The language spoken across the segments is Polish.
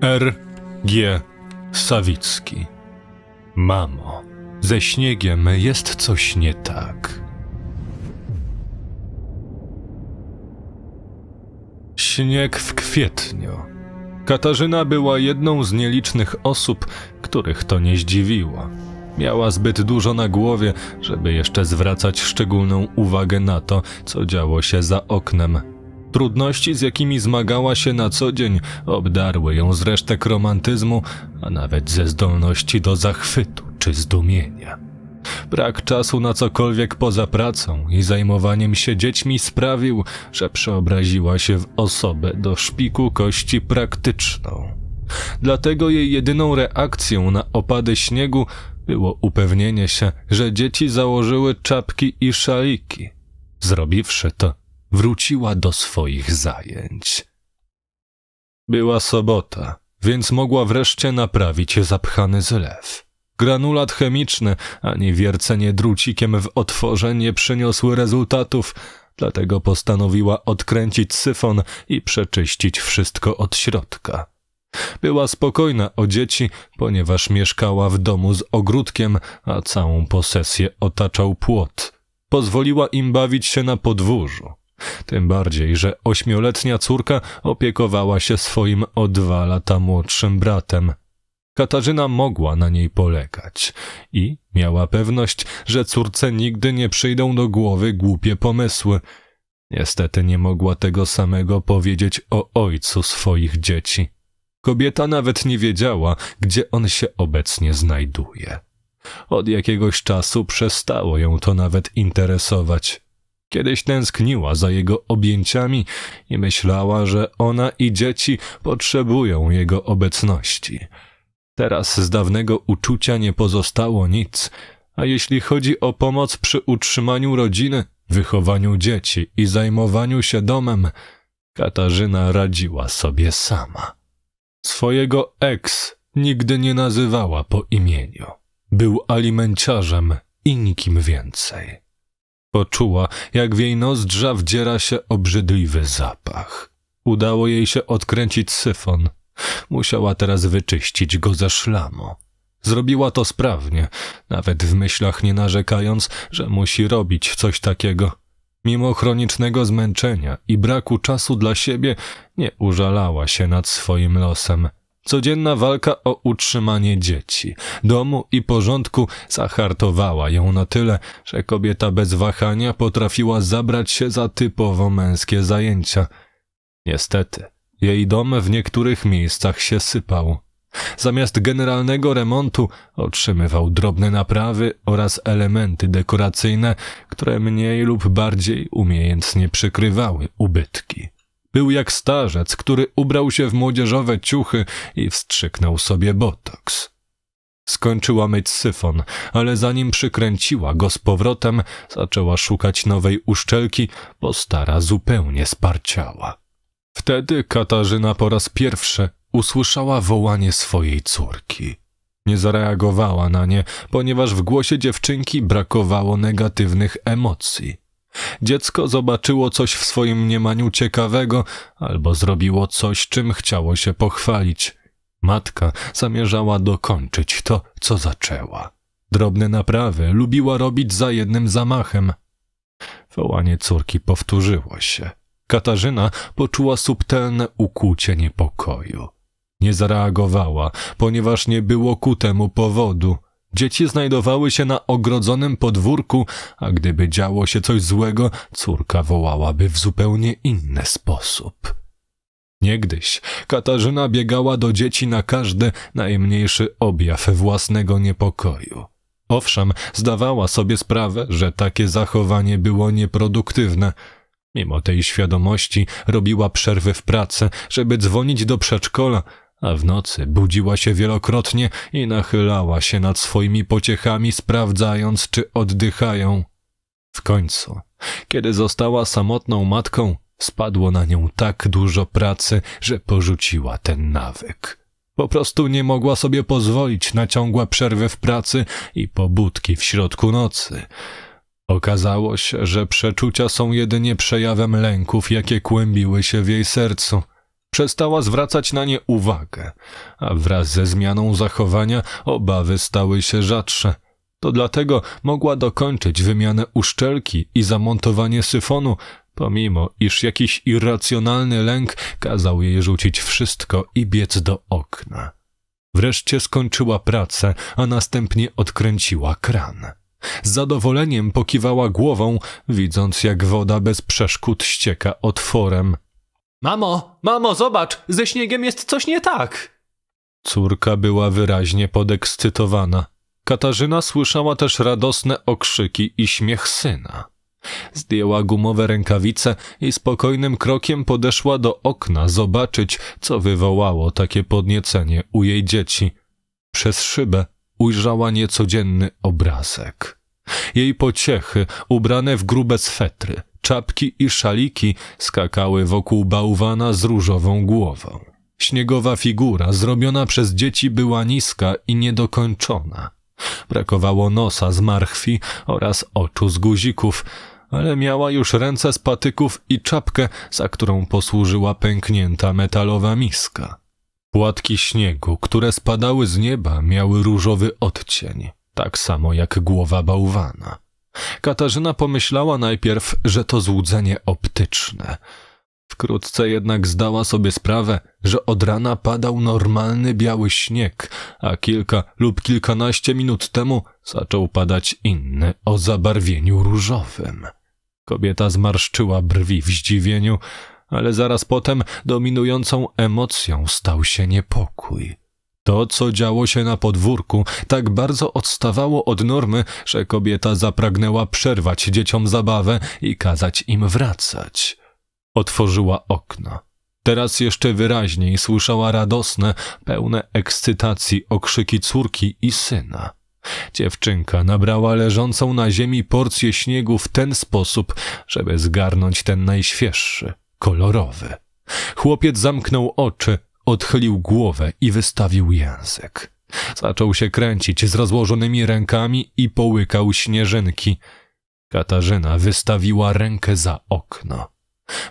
R. G. Sawicki. Mamo, ze śniegiem jest coś nie tak. Śnieg w kwietniu. Katarzyna była jedną z nielicznych osób, których to nie zdziwiło. Miała zbyt dużo na głowie, żeby jeszcze zwracać szczególną uwagę na to, co działo się za oknem. Trudności, z jakimi zmagała się na co dzień, obdarły ją z resztek romantyzmu, a nawet ze zdolności do zachwytu czy zdumienia. Brak czasu na cokolwiek poza pracą i zajmowaniem się dziećmi sprawił, że przeobraziła się w osobę do szpiku kości praktyczną. Dlatego jej jedyną reakcją na opady śniegu było upewnienie się, że dzieci założyły czapki i szaliki. Zrobiwszy to, wróciła do swoich zajęć. Była sobota, więc mogła wreszcie naprawić zapchany zlew. Granulat chemiczny ani wiercenie drucikiem w otworze nie przyniosły rezultatów, dlatego postanowiła odkręcić syfon i przeczyścić wszystko od środka. Była spokojna o dzieci, ponieważ mieszkała w domu z ogródkiem, a całą posesję otaczał płot. Pozwoliła im bawić się na podwórzu. Tym bardziej, że ośmioletnia córka opiekowała się swoim o dwa lata młodszym bratem. Katarzyna mogła na niej polegać i miała pewność, że córce nigdy nie przyjdą do głowy głupie pomysły. Niestety nie mogła tego samego powiedzieć o ojcu swoich dzieci. Kobieta nawet nie wiedziała, gdzie on się obecnie znajduje. Od jakiegoś czasu przestało ją to nawet interesować. Kiedyś tęskniła za jego objęciami i myślała, że ona i dzieci potrzebują jego obecności. Teraz z dawnego uczucia nie pozostało nic, a jeśli chodzi o pomoc przy utrzymaniu rodziny, wychowaniu dzieci i zajmowaniu się domem, Katarzyna radziła sobie sama. Swojego ex nigdy nie nazywała po imieniu. Był alimenciarzem i nikim więcej. Poczuła, jak w jej nozdrza wdziera się obrzydliwy zapach. Udało jej się odkręcić syfon. Musiała teraz wyczyścić go ze szlamu. Zrobiła to sprawnie, nawet w myślach nie narzekając, że musi robić coś takiego. Mimo chronicznego zmęczenia i braku czasu dla siebie, nie użalała się nad swoim losem. Codzienna walka o utrzymanie dzieci, domu i porządku zahartowała ją na tyle, że kobieta bez wahania potrafiła zabrać się za typowo męskie zajęcia. Niestety, jej dom w niektórych miejscach się sypał. Zamiast generalnego remontu otrzymywał drobne naprawy oraz elementy dekoracyjne, które mniej lub bardziej umiejętnie przykrywały ubytki. Był jak starzec, który ubrał się w młodzieżowe ciuchy i wstrzyknął sobie botoks. Skończyła myć syfon, ale zanim przykręciła go z powrotem, zaczęła szukać nowej uszczelki, bo stara zupełnie sparciała. Wtedy Katarzyna po raz pierwszy usłyszała wołanie swojej córki. Nie zareagowała na nie, ponieważ w głosie dziewczynki brakowało negatywnych emocji. Dziecko zobaczyło coś w swoim mniemaniu ciekawego albo zrobiło coś, czym chciało się pochwalić. Matka zamierzała dokończyć to, co zaczęła. Drobne naprawy lubiła robić za jednym zamachem. Wołanie córki powtórzyło się. Katarzyna poczuła subtelne ukłucie niepokoju. Nie zareagowała, ponieważ nie było ku temu powodu. Dzieci znajdowały się na ogrodzonym podwórku, a gdyby działo się coś złego, córka wołałaby w zupełnie inny sposób. Niegdyś Katarzyna biegała do dzieci na każdy najmniejszy objaw własnego niepokoju. Owszem, zdawała sobie sprawę, że takie zachowanie było nieproduktywne. Mimo tej świadomości robiła przerwy w pracy, żeby dzwonić do przedszkola, a w nocy budziła się wielokrotnie i nachylała się nad swoimi pociechami, sprawdzając, czy oddychają. W końcu, kiedy została samotną matką, spadło na nią tak dużo pracy, że porzuciła ten nawyk. Po prostu nie mogła sobie pozwolić na ciągłe przerwy w pracy i pobudki w środku nocy. Okazało się, że przeczucia są jedynie przejawem lęków, jakie kłębiły się w jej sercu – Przestała zwracać na nie uwagę, a wraz ze zmianą zachowania obawy stały się rzadsze. To dlatego mogła dokończyć wymianę uszczelki i zamontowanie syfonu, pomimo iż jakiś irracjonalny lęk kazał jej rzucić wszystko i biec do okna. Wreszcie skończyła pracę, a następnie odkręciła kran. Z zadowoleniem pokiwała głową, widząc jak woda bez przeszkód ścieka otworem. Mamo, mamo, zobacz, ze śniegiem jest coś nie tak. Córka była wyraźnie podekscytowana. Katarzyna słyszała też radosne okrzyki i śmiech syna. Zdjęła gumowe rękawice i spokojnym krokiem podeszła do okna zobaczyć, co wywołało takie podniecenie u jej dzieci. Przez szybę ujrzała niecodzienny obrazek. Jej pociechy, ubrane w grube swetry, czapki i szaliki, skakały wokół bałwana z różową głową. Śniegowa figura zrobiona przez dzieci była niska i niedokończona. Brakowało nosa z marchwi oraz oczu z guzików, ale miała już ręce z patyków i czapkę, za którą posłużyła pęknięta metalowa miska. Płatki śniegu, które spadały z nieba, miały różowy odcień, tak samo jak głowa bałwana. Katarzyna pomyślała najpierw, że to złudzenie optyczne. Wkrótce jednak zdała sobie sprawę, że od rana padał normalny biały śnieg, a kilka lub kilkanaście minut temu zaczął padać inny o zabarwieniu różowym. Kobieta zmarszczyła brwi w zdziwieniu, ale zaraz potem dominującą emocją stał się niepokój. To, co działo się na podwórku, tak bardzo odstawało od normy, że kobieta zapragnęła przerwać dzieciom zabawę i kazać im wracać. Otworzyła okno. Teraz jeszcze wyraźniej słyszała radosne, pełne ekscytacji okrzyki córki i syna. Dziewczynka nabrała leżącą na ziemi porcję śniegu w ten sposób, żeby zgarnąć ten najświeższy, kolorowy. Chłopiec zamknął oczy, odchylił głowę i wystawił język. Zaczął się kręcić z rozłożonymi rękami i połykał śnieżynki. Katarzyna wystawiła rękę za okno.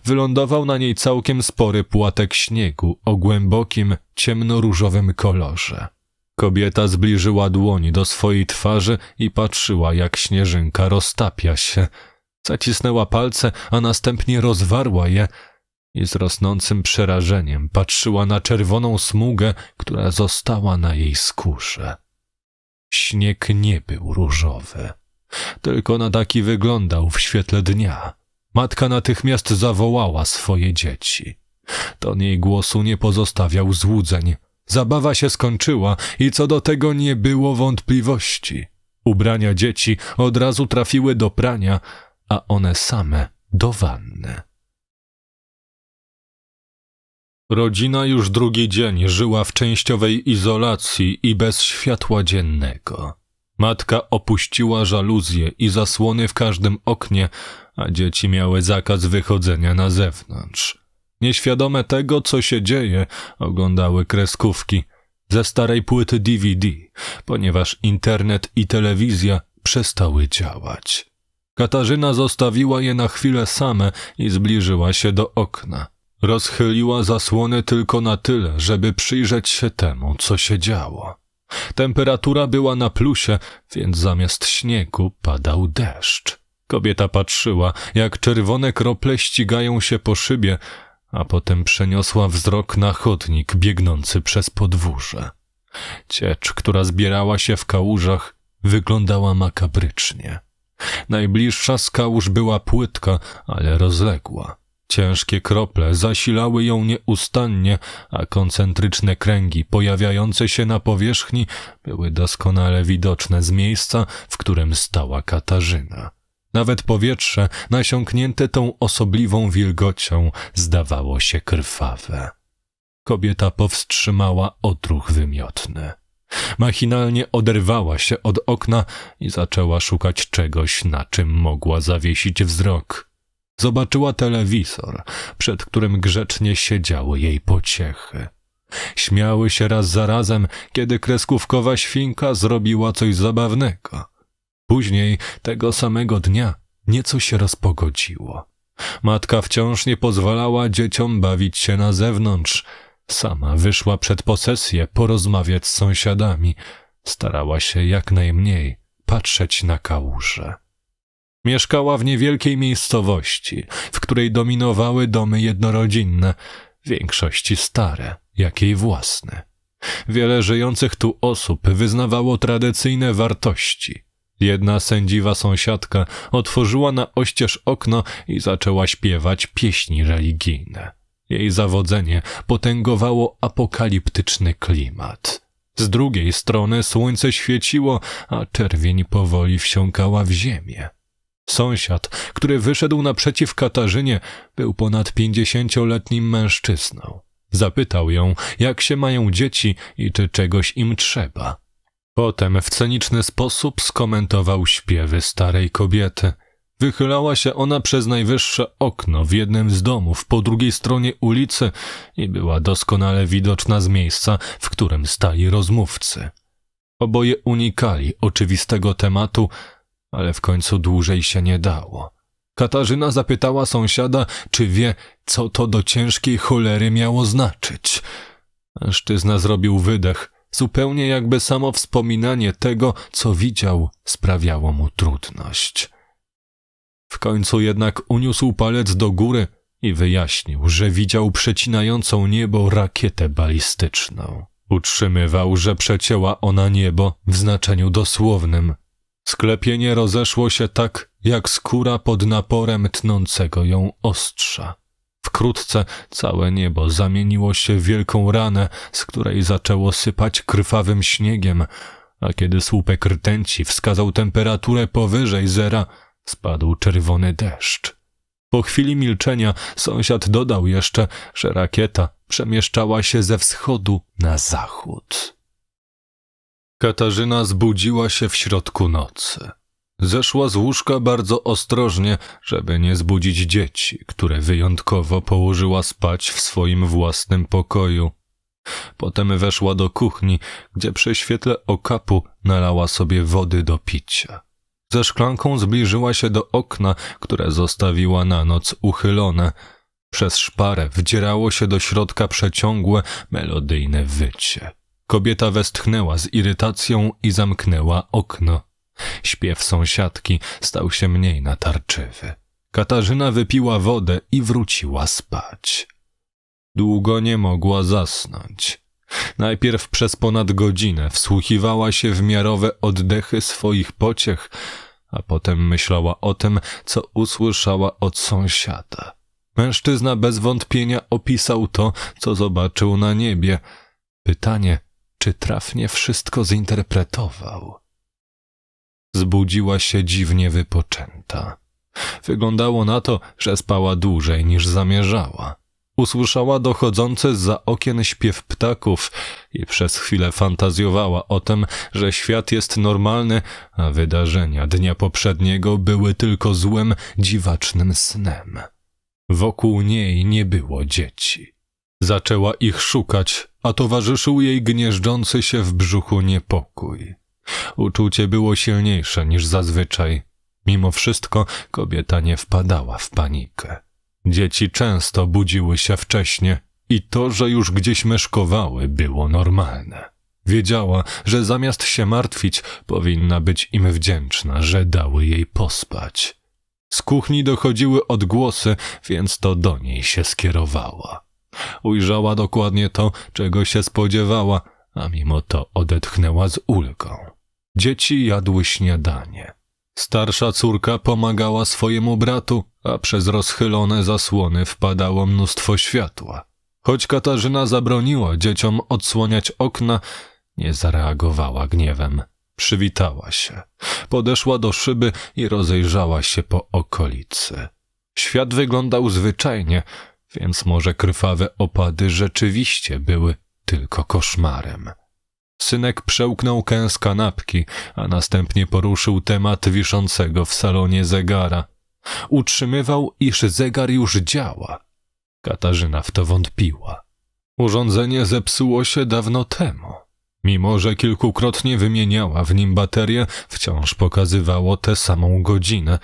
Wylądował na niej całkiem spory płatek śniegu o głębokim, ciemnoróżowym kolorze. Kobieta zbliżyła dłoń do swojej twarzy i patrzyła, jak śnieżynka roztapia się. Zacisnęła palce, a następnie rozwarła je i z rosnącym przerażeniem patrzyła na czerwoną smugę, która została na jej skórze. Śnieg nie był różowy, tylko na taki wyglądał w świetle dnia. Matka natychmiast zawołała swoje dzieci. Ton jej głosu nie pozostawiał złudzeń. Zabawa się skończyła i co do tego nie było wątpliwości. Ubrania dzieci od razu trafiły do prania, a one same do wanny. Rodzina już drugi dzień żyła w częściowej izolacji i bez światła dziennego. Matka opuściła żaluzje i zasłony w każdym oknie, a dzieci miały zakaz wychodzenia na zewnątrz. Nieświadome tego, co się dzieje, oglądały kreskówki ze starej płyty DVD, ponieważ internet i telewizja przestały działać. Katarzyna zostawiła je na chwilę same i zbliżyła się do okna. Rozchyliła zasłony tylko na tyle, żeby przyjrzeć się temu, co się działo. Temperatura była na plusie, więc zamiast śniegu padał deszcz. Kobieta patrzyła, jak czerwone krople ścigają się po szybie, a potem przeniosła wzrok na chodnik biegnący przez podwórze. Ciecz, która zbierała się w kałużach, wyglądała makabrycznie. Najbliższa z kałuż była płytka, ale rozległa. Ciężkie krople zasilały ją nieustannie, a koncentryczne kręgi pojawiające się na powierzchni były doskonale widoczne z miejsca, w którym stała Katarzyna. Nawet powietrze, nasiąknięte tą osobliwą wilgocią, zdawało się krwawe. Kobieta powstrzymała odruch wymiotny. Machinalnie oderwała się od okna i zaczęła szukać czegoś, na czym mogła zawiesić wzrok. Zobaczyła telewizor, przed którym grzecznie siedziały jej pociechy. Śmiały się raz za razem, kiedy kreskówkowa świnka zrobiła coś zabawnego. Później, tego samego dnia, nieco się rozpogodziło. Matka wciąż nie pozwalała dzieciom bawić się na zewnątrz. Sama wyszła przed posesję porozmawiać z sąsiadami. Starała się jak najmniej patrzeć na kałuże. Mieszkała w niewielkiej miejscowości, w której dominowały domy jednorodzinne, w większości stare, jak jej własne. Wiele żyjących tu osób wyznawało tradycyjne wartości. Jedna sędziwa sąsiadka otworzyła na oścież okno i zaczęła śpiewać pieśni religijne. Jej zawodzenie potęgowało apokaliptyczny klimat. Z drugiej strony słońce świeciło, a czerwień powoli wsiąkała w ziemię. Sąsiad, który wyszedł naprzeciw Katarzynie, był ponad pięćdziesięcioletnim mężczyzną. Zapytał ją, jak się mają dzieci i czy czegoś im trzeba. Potem w ceniczny sposób skomentował śpiewy starej kobiety. Wychylała się ona przez najwyższe okno w jednym z domów po drugiej stronie ulicy i była doskonale widoczna z miejsca, w którym stali rozmówcy. Oboje unikali oczywistego tematu, ale w końcu dłużej się nie dało. Katarzyna zapytała sąsiada, czy wie, co to do ciężkiej cholery miało znaczyć. Mężczyzna zrobił wydech, zupełnie jakby samo wspominanie tego, co widział, sprawiało mu trudność. W końcu jednak uniósł palec do góry i wyjaśnił, że widział przecinającą niebo rakietę balistyczną. Utrzymywał, że przecięła ona niebo w znaczeniu dosłownym. Sklepienie rozeszło się tak, jak skóra pod naporem tnącego ją ostrza. Wkrótce całe niebo zamieniło się w wielką ranę, z której zaczęło sypać krwawym śniegiem, a kiedy słupek rtęci wskazał temperaturę powyżej zera, spadł czerwony deszcz. Po chwili milczenia sąsiad dodał jeszcze, że rakieta przemieszczała się ze wschodu na zachód. Katarzyna zbudziła się w środku nocy. Zeszła z łóżka bardzo ostrożnie, żeby nie zbudzić dzieci, które wyjątkowo położyła spać w swoim własnym pokoju. Potem weszła do kuchni, gdzie przy świetle okapu nalała sobie wody do picia. Ze szklanką zbliżyła się do okna, które zostawiła na noc uchylone. Przez szparę wdzierało się do środka przeciągłe, melodyjne wycie. Kobieta westchnęła z irytacją i zamknęła okno. Śpiew sąsiadki stał się mniej natarczywy. Katarzyna wypiła wodę i wróciła spać. Długo nie mogła zasnąć. Najpierw przez ponad godzinę wsłuchiwała się w miarowe oddechy swoich pociech, a potem myślała o tym, co usłyszała od sąsiada. Mężczyzna bez wątpienia opisał to, co zobaczył na niebie. Pytanie, czy trafnie wszystko zinterpretował. Zbudziła się dziwnie wypoczęta. Wyglądało na to, że spała dłużej niż zamierzała. Usłyszała dochodzący za okien śpiew ptaków i przez chwilę fantazjowała o tym, że świat jest normalny, a wydarzenia dnia poprzedniego były tylko złym, dziwacznym snem. Wokół niej nie było dzieci. Zaczęła ich szukać, a towarzyszył jej gnieżdżący się w brzuchu niepokój. Uczucie było silniejsze niż zazwyczaj. Mimo wszystko kobieta nie wpadała w panikę. Dzieci często budziły się wcześnie i to, że już gdzieś meszkowały, było normalne. Wiedziała, że zamiast się martwić, powinna być im wdzięczna, że dały jej pospać. Z kuchni dochodziły odgłosy, więc to do niej się skierowała. Ujrzała dokładnie to, czego się spodziewała, a mimo to odetchnęła z ulgą. Dzieci jadły śniadanie. Starsza córka pomagała swojemu bratu, a przez rozchylone zasłony wpadało mnóstwo światła. Choć Katarzyna zabroniła dzieciom odsłaniać okna, nie zareagowała gniewem. Przywitała się. Podeszła do szyby i rozejrzała się po okolicy. Świat wyglądał zwyczajnie, więc może krwawe opady rzeczywiście były tylko koszmarem. Synek przełknął kęs kanapki, a następnie poruszył temat wiszącego w salonie zegara. Utrzymywał, iż zegar już działa. Katarzyna w to wątpiła. Urządzenie zepsuło się dawno temu. Mimo, że kilkukrotnie wymieniała w nim baterię, wciąż pokazywało tę samą godzinę.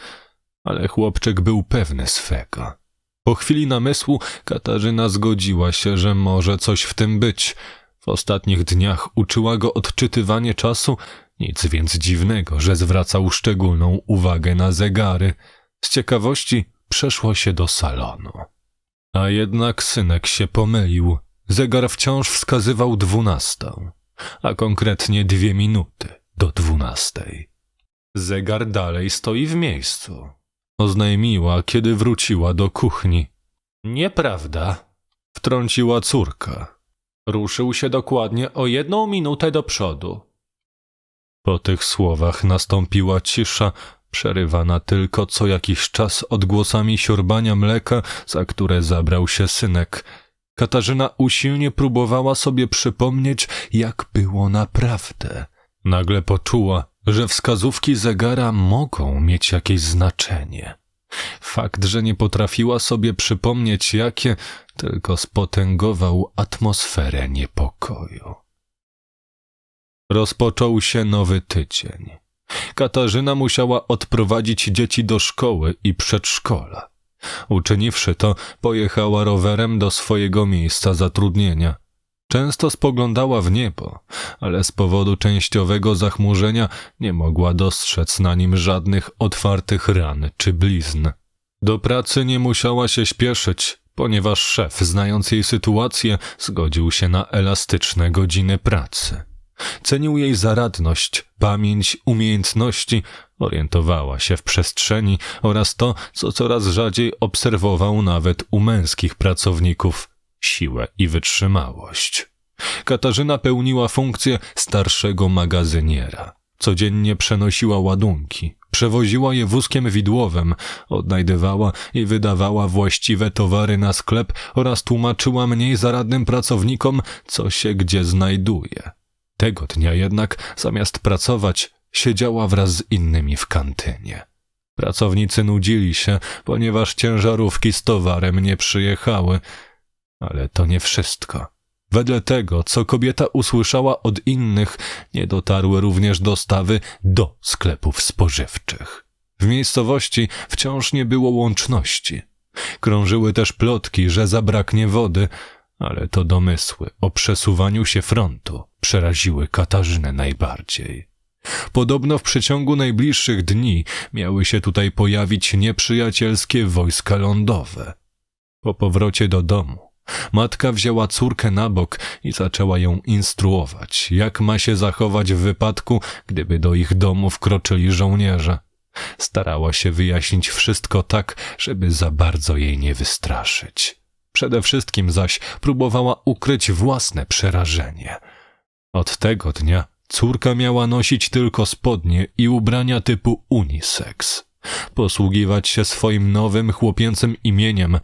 ale chłopczyk był pewny swego. Po chwili namysłu Katarzyna zgodziła się, że może coś w tym być. W ostatnich dniach uczyła go odczytywanie czasu, nic więc dziwnego, że zwracał szczególną uwagę na zegary. Z ciekawości przeszło się do salonu. A jednak synek się pomylił. Zegar wciąż wskazywał dwunastą, a konkretnie dwie minuty do dwunastej. Zegar dalej stoi w miejscu. Oznajmiła, kiedy wróciła do kuchni. Nieprawda, wtrąciła córka. Ruszył się dokładnie o jedną minutę do przodu. Po tych słowach nastąpiła cisza, przerywana tylko co jakiś czas odgłosami siorbania mleka, za które zabrał się synek. Katarzyna usilnie próbowała sobie przypomnieć, jak było naprawdę. Nagle poczuła, że wskazówki zegara mogą mieć jakieś znaczenie. Fakt, że nie potrafiła sobie przypomnieć jakie, tylko spotęgował atmosferę niepokoju. Rozpoczął się nowy tydzień. Katarzyna musiała odprowadzić dzieci do szkoły i przedszkola. Uczyniwszy to, pojechała rowerem do swojego miejsca zatrudnienia. Często spoglądała w niebo, ale z powodu częściowego zachmurzenia nie mogła dostrzec na nim żadnych otwartych ran czy blizn. Do pracy nie musiała się śpieszyć, ponieważ szef, znając jej sytuację, zgodził się na elastyczne godziny pracy. Cenił jej zaradność, pamięć, umiejętności, orientowała się w przestrzeni oraz to, co coraz rzadziej obserwował nawet u męskich pracowników siłę i wytrzymałość. Katarzyna pełniła funkcję starszego magazyniera. Codziennie przenosiła ładunki, przewoziła je wózkiem widłowym, odnajdywała i wydawała właściwe towary na sklep oraz tłumaczyła mniej zaradnym pracownikom, co się gdzie znajduje. Tego dnia jednak, zamiast pracować, siedziała wraz z innymi w kantynie. Pracownicy nudzili się, ponieważ ciężarówki z towarem nie przyjechały, ale to nie wszystko. Wedle tego, co kobieta usłyszała od innych, nie dotarły również dostawy do sklepów spożywczych. W miejscowości wciąż nie było łączności. Krążyły też plotki, że zabraknie wody, ale to domysły o przesuwaniu się frontu przeraziły Katarzynę najbardziej. Podobno w przeciągu najbliższych dni miały się tutaj pojawić nieprzyjacielskie wojska lądowe. Po powrocie do domu matka wzięła córkę na bok i zaczęła ją instruować, jak ma się zachować w wypadku, gdyby do ich domu wkroczyli żołnierze. Starała się wyjaśnić wszystko tak, żeby za bardzo jej nie wystraszyć. Przede wszystkim zaś próbowała ukryć własne przerażenie. Od tego dnia córka miała nosić tylko spodnie i ubrania typu unisex, posługiwać się swoim nowym chłopięcym imieniem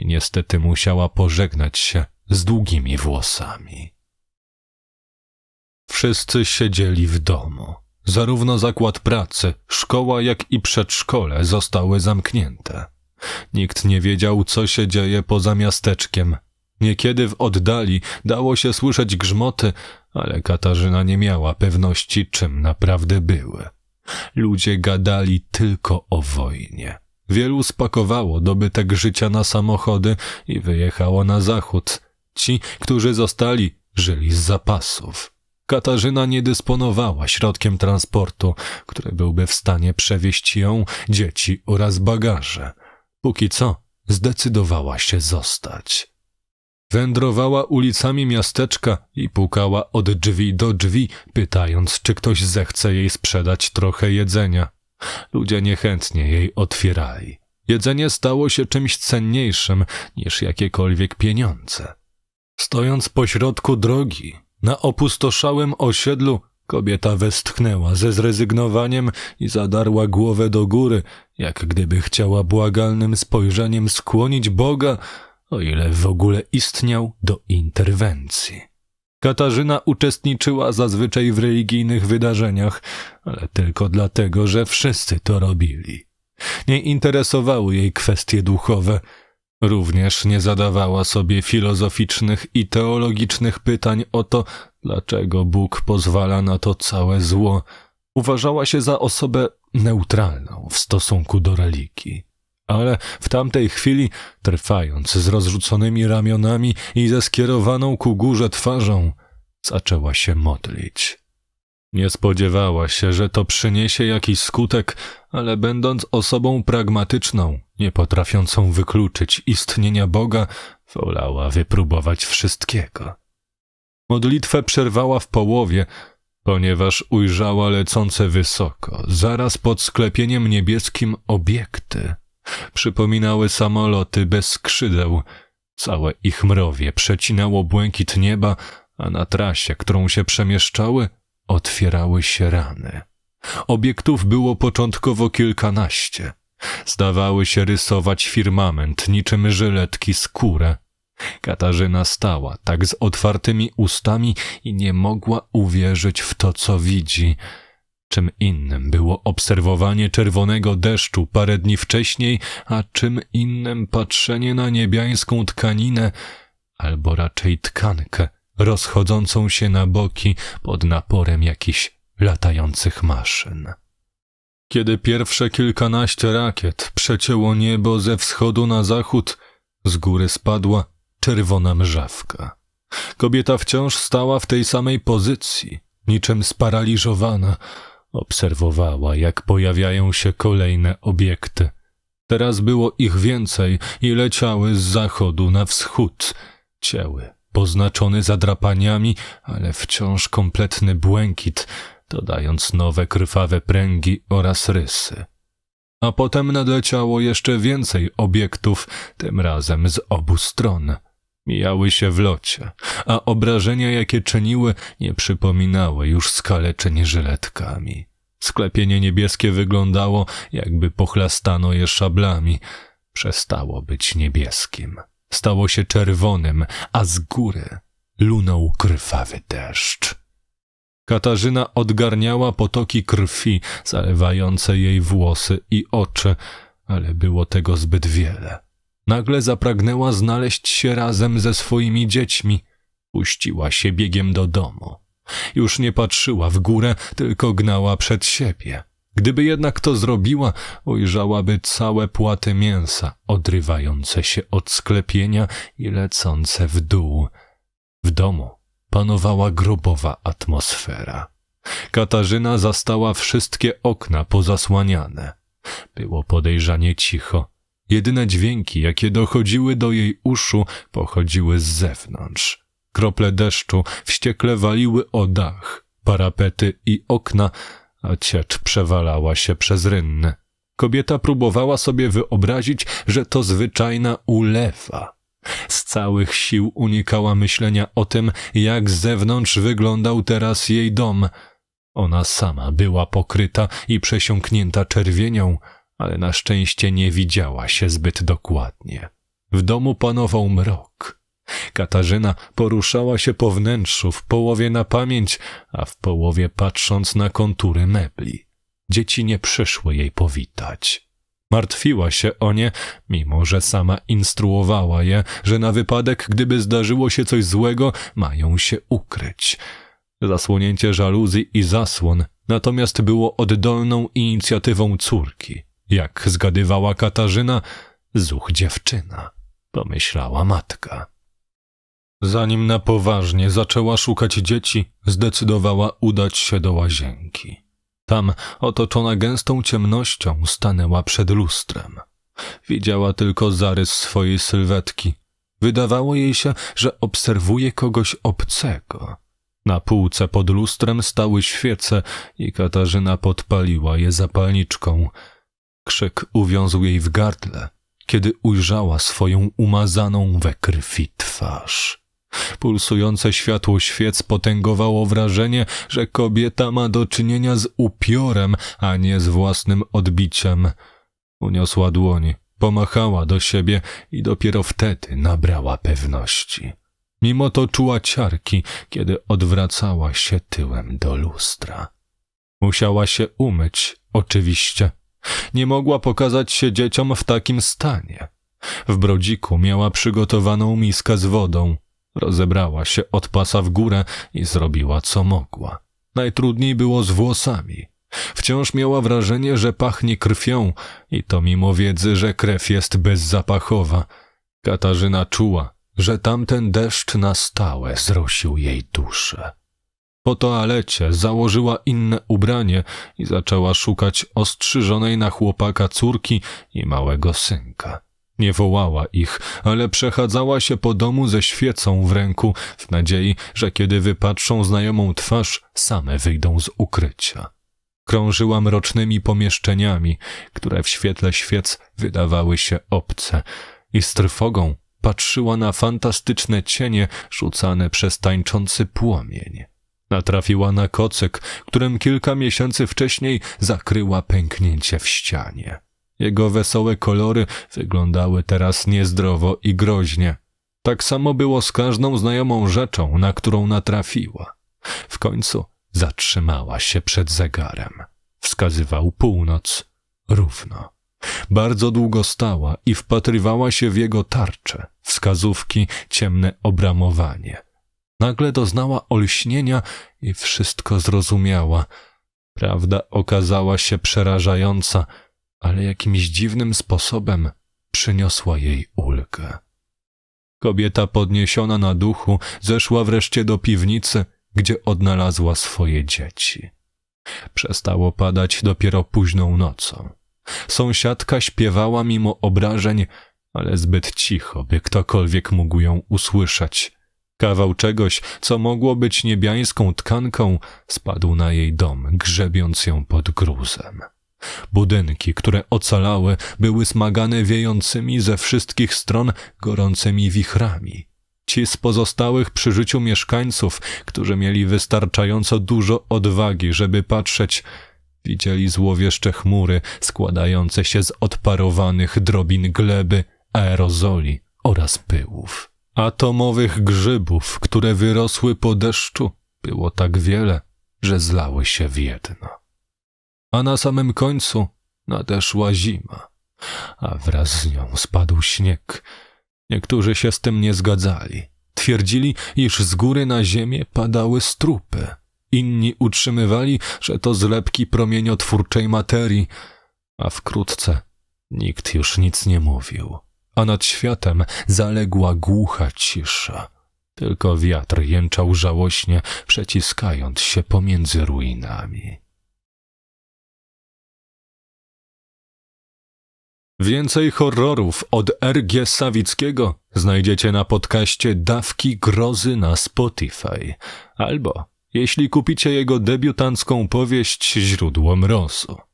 i niestety musiała pożegnać się z długimi włosami. Wszyscy siedzieli w domu. Zarówno zakład pracy, szkoła, jak i przedszkole zostały zamknięte. Nikt nie wiedział, co się dzieje poza miasteczkiem. Niekiedy w oddali dało się słyszeć grzmoty, ale Katarzyna nie miała pewności, czym naprawdę były. Ludzie gadali tylko o wojnie. Wielu spakowało dobytek życia na samochody i wyjechało na zachód. Ci, którzy zostali, żyli z zapasów. Katarzyna nie dysponowała środkiem transportu, który byłby w stanie przewieźć ją, dzieci oraz bagaże. Póki co zdecydowała się zostać. Wędrowała ulicami miasteczka i pukała od drzwi do drzwi, pytając, czy ktoś zechce jej sprzedać trochę jedzenia. Ludzie niechętnie jej otwierali. Jedzenie stało się czymś cenniejszym niż jakiekolwiek pieniądze. Stojąc pośrodku drogi, na opustoszałym osiedlu, kobieta westchnęła ze zrezygnowaniem i zadarła głowę do góry, jak gdyby chciała błagalnym spojrzeniem skłonić Boga, o ile w ogóle istniał, do interwencji. Katarzyna uczestniczyła zazwyczaj w religijnych wydarzeniach, ale tylko dlatego, że wszyscy to robili. Nie interesowały jej kwestie duchowe. Również nie zadawała sobie filozoficznych i teologicznych pytań o to, dlaczego Bóg pozwala na to całe zło. Uważała się za osobę neutralną w stosunku do religii. Ale w tamtej chwili, trwając z rozrzuconymi ramionami i ze skierowaną ku górze twarzą, zaczęła się modlić. Nie spodziewała się, że to przyniesie jakiś skutek, ale będąc osobą pragmatyczną, nie potrafiącą wykluczyć istnienia Boga, wolała wypróbować wszystkiego. Modlitwę przerwała w połowie, ponieważ ujrzała lecące wysoko, zaraz pod sklepieniem niebieskim obiekty. Przypominały samoloty bez skrzydeł. Całe ich mrowie przecinało błękit nieba, a na trasie, którą się przemieszczały, otwierały się rany. Obiektów było początkowo kilkanaście. Zdawały się rysować firmament niczym żyletki skórę. Katarzyna stała tak z otwartymi ustami i nie mogła uwierzyć w to, co widzi. Czym innym było obserwowanie czerwonego deszczu parę dni wcześniej, a czym innym patrzenie na niebiańską tkaninę, albo raczej tkankę, rozchodzącą się na boki pod naporem jakichś latających maszyn. Kiedy pierwsze kilkanaście rakiet przecięło niebo ze wschodu na zachód, z góry spadła czerwona mrzawka. Kobieta wciąż stała w tej samej pozycji, niczym sparaliżowana. Obserwowała, jak pojawiają się kolejne obiekty. Teraz było ich więcej i leciały z zachodu na wschód. Ciały, poznaczony zadrapaniami, ale wciąż kompletny błękit, dodając nowe krwawe pręgi oraz rysy. A potem nadleciało jeszcze więcej obiektów, tym razem z obu stron. Mijały się w locie, a obrażenia, jakie czyniły, nie przypominały już skaleczeń żyletkami. Sklepienie niebieskie wyglądało, jakby pochlastano je szablami. Przestało być niebieskim. Stało się czerwonym, a z góry lunął krwawy deszcz. Katarzyna odgarniała potoki krwi, zalewające jej włosy i oczy, ale było tego zbyt wiele. Nagle zapragnęła znaleźć się razem ze swoimi dziećmi. Puściła się biegiem do domu. Już nie patrzyła w górę, tylko gnała przed siebie. Gdyby jednak to zrobiła, ujrzałaby całe płaty mięsa, odrywające się od sklepienia i lecące w dół. W domu panowała grobowa atmosfera. Katarzyna zastała wszystkie okna pozasłaniane. Było podejrzanie cicho. Jedyne dźwięki, jakie dochodziły do jej uszu, pochodziły z zewnątrz. Krople deszczu wściekle waliły o dach, parapety i okna, a ciecz przewalała się przez rynny. Kobieta próbowała sobie wyobrazić, że to zwyczajna ulewa. Z całych sił unikała myślenia o tym, jak z zewnątrz wyglądał teraz jej dom. Ona sama była pokryta i przesiąknięta czerwienią, ale na szczęście nie widziała się zbyt dokładnie. W domu panował mrok. Katarzyna poruszała się po wnętrzu, w połowie na pamięć, a w połowie patrząc na kontury mebli. Dzieci nie przyszły jej powitać. Martwiła się o nie, mimo że sama instruowała je, że na wypadek, gdyby zdarzyło się coś złego, mają się ukryć. Zasłonięcie żaluzji i zasłon natomiast było oddolną inicjatywą córki. Jak zgadywała Katarzyna, zuch dziewczyna, pomyślała matka. Zanim na poważnie zaczęła szukać dzieci, zdecydowała udać się do łazienki. Tam, otoczona gęstą ciemnością, stanęła przed lustrem. Widziała tylko zarys swojej sylwetki. Wydawało jej się, że obserwuje kogoś obcego. Na półce pod lustrem stały świece i Katarzyna podpaliła je zapalniczką. Krzyk uwiązł jej w gardle, kiedy ujrzała swoją umazaną we krwi twarz. Pulsujące światło świec potęgowało wrażenie, że kobieta ma do czynienia z upiorem, a nie z własnym odbiciem. Uniosła dłoń, pomachała do siebie i dopiero wtedy nabrała pewności. Mimo to czuła ciarki, kiedy odwracała się tyłem do lustra. Musiała się umyć, oczywiście. Nie mogła pokazać się dzieciom w takim stanie. W brodziku miała przygotowaną miskę z wodą. Rozebrała się od pasa w górę i zrobiła co mogła. Najtrudniej było z włosami. Wciąż miała wrażenie, że pachnie krwią i to mimo wiedzy, że krew jest bezzapachowa. Katarzyna czuła, że tamten deszcz na stałe zrosił jej duszę. Po toalecie założyła inne ubranie i zaczęła szukać ostrzyżonej na chłopaka córki i małego synka. Nie wołała ich, ale przechadzała się po domu ze świecą w ręku, w nadziei, że kiedy wypatrzą znajomą twarz, same wyjdą z ukrycia. Krążyła mrocznymi pomieszczeniami, które w świetle świec wydawały się obce, i z trwogą patrzyła na fantastyczne cienie rzucane przez tańczący płomień. Natrafiła na kocyk, którym kilka miesięcy wcześniej zakryła pęknięcie w ścianie. Jego wesołe kolory wyglądały teraz niezdrowo i groźnie. Tak samo było z każdą znajomą rzeczą, na którą natrafiła. W końcu zatrzymała się przed zegarem. Wskazywał północ równo. Bardzo długo stała i wpatrywała się w jego tarcze, wskazówki, ciemne obramowanie. Nagle doznała olśnienia i wszystko zrozumiała. Prawda okazała się przerażająca, ale jakimś dziwnym sposobem przyniosła jej ulgę. Kobieta podniesiona na duchu zeszła wreszcie do piwnicy, gdzie odnalazła swoje dzieci. Przestało padać dopiero późną nocą. Sąsiadka śpiewała mimo obrażeń, ale zbyt cicho, by ktokolwiek mógł ją usłyszeć. Kawał czegoś, co mogło być niebiańską tkanką, spadł na jej dom, grzebiąc ją pod gruzem. Budynki, które ocalały, były smagane wiejącymi ze wszystkich stron gorącymi wichrami. Ci z pozostałych przy życiu mieszkańców, którzy mieli wystarczająco dużo odwagi, żeby patrzeć, widzieli złowieszcze chmury składające się z odparowanych drobin gleby, aerozoli oraz pyłów. Atomowych grzybów, które wyrosły po deszczu, było tak wiele, że zlały się w jedno. A na samym końcu nadeszła zima, a wraz z nią spadł śnieg. Niektórzy się z tym nie zgadzali. Twierdzili, iż z góry na ziemię padały strupy. Inni utrzymywali, że to zlepki promieniotwórczej materii, a wkrótce nikt już nic nie mówił, a nad światem zaległa głucha cisza. Tylko wiatr jęczał żałośnie, przeciskając się pomiędzy ruinami. Więcej horrorów od R.G. Sawickiego znajdziecie na podcaście Dawki Grozy na Spotify. Albo, jeśli kupicie jego debiutancką powieść Źródło Mrozu.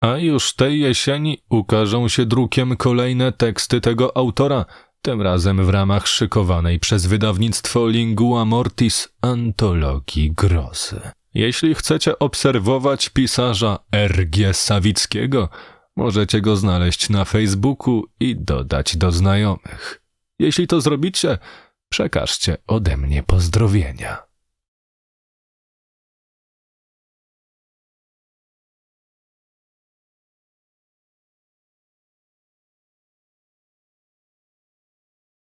A już tej jesieni ukażą się drukiem kolejne teksty tego autora, tym razem w ramach szykowanej przez wydawnictwo Lingua Mortis antologii grozy. Jeśli chcecie obserwować pisarza R.G. Sawickiego, Możecie go znaleźć na Facebooku i dodać do znajomych. Jeśli to zrobicie, przekażcie ode mnie pozdrowienia.